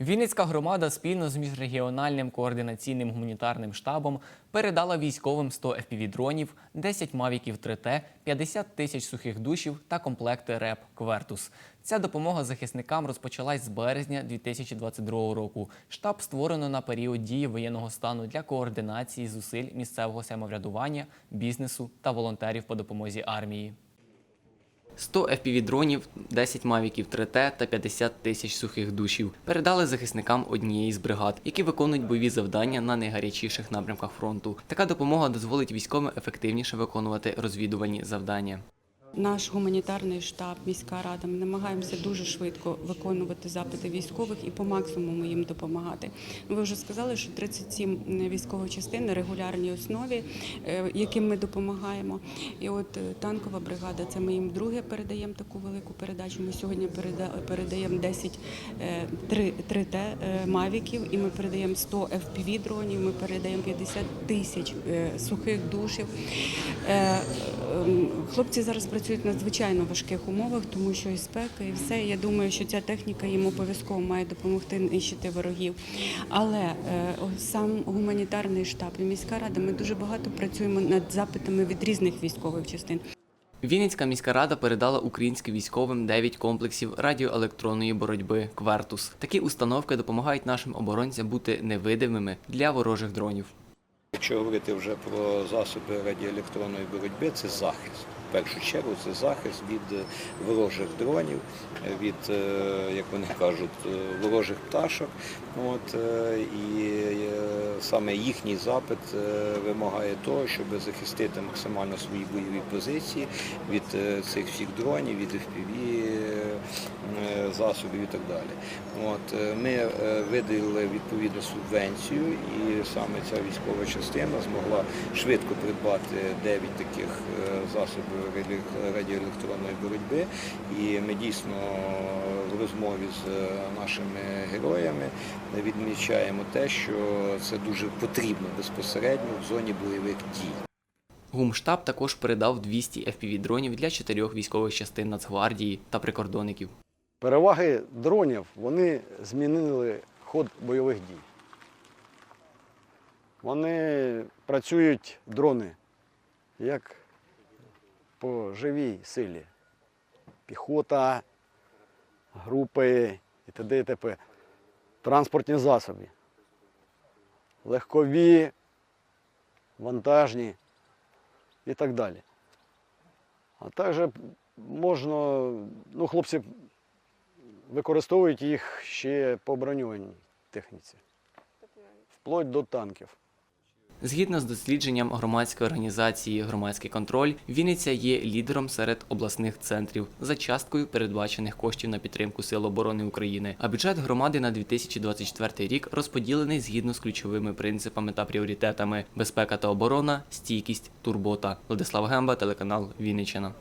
Вінницька громада спільно з міжрегіональним координаційним гуманітарним штабом передала військовим 100 FPV-дронів, 10 мавіків 3T, 50 тисяч сухих душів та комплекти РЕП «Квертус». Ця допомога захисникам розпочалась з березня 2022 року. Штаб створено на період дії воєнного стану для координації зусиль місцевого самоврядування, бізнесу та волонтерів по допомозі армії. 100 FPV-дронів, 10 мавіків 3Т та 50 тисяч сухих душів передали захисникам однієї з бригад, які виконують бойові завдання на найгарячіших напрямках фронту. Така допомога дозволить військовим ефективніше виконувати розвідувальні завдання. Наш гуманітарний штаб, міська рада, ми намагаємося дуже швидко виконувати запити військових і по максимуму їм допомагати. Ви вже сказали, що 37 військових частин на регулярній основі, е, яким ми допомагаємо. І от е, танкова бригада, це ми їм друге передаємо таку велику передачу. Ми сьогодні передаємо 10 е, 3, 3T е, мавіків, і ми передаємо 100 FPV дронів. Ми передаємо 50 тисяч е, сухих душів. Ем, Хлопці зараз працюють в надзвичайно важких умовах, тому що і спека, і все. Я думаю, що ця техніка їм обов'язково має допомогти нищити ворогів. Але е, сам гуманітарний штаб і міська рада, ми дуже багато працюємо над запитами від різних військових частин. Вінницька міська рада передала українським військовим 9 комплексів радіоелектронної боротьби Квертус. Такі установки допомагають нашим оборонцям бути невидимими для ворожих дронів. Якщо говорити вже про засоби радіоелектронної боротьби, це захист. Першу чергу це захист від е, ворожих дронів, від, е, як вони кажуть, е, ворожих пташок. От, і саме їхній запит вимагає того, щоб захистити максимально свої бойові позиції від цих всіх дронів, від FPV засобів і так далі. От, ми виділили відповідну субвенцію, і саме ця військова частина змогла швидко придбати 9 таких засобів радіоелектронної боротьби. І ми дійсно в розмові з е, нашими героями відмічаємо те, що це дуже потрібно безпосередньо в зоні бойових дій. Гумштаб також передав 200 FPV-дронів для чотирьох військових частин Нацгвардії та прикордонників. Переваги дронів вони змінили ход бойових дій. Вони працюють дрони як по живій силі. Піхота, групи і т.д. і т.п. Транспортні засоби. Легкові, вантажні і так далі. А також можна, ну, хлопці використовують їх ще по броньованій техніці. Вплоть до танків. Згідно з дослідженням громадської організації Громадський контроль, Вінниця є лідером серед обласних центрів за часткою передбачених коштів на підтримку Сил оборони України. А бюджет громади на 2024 рік розподілений згідно з ключовими принципами та пріоритетами: безпека та оборона, стійкість, турбота. Владислав Гемба, телеканал Вінниччина.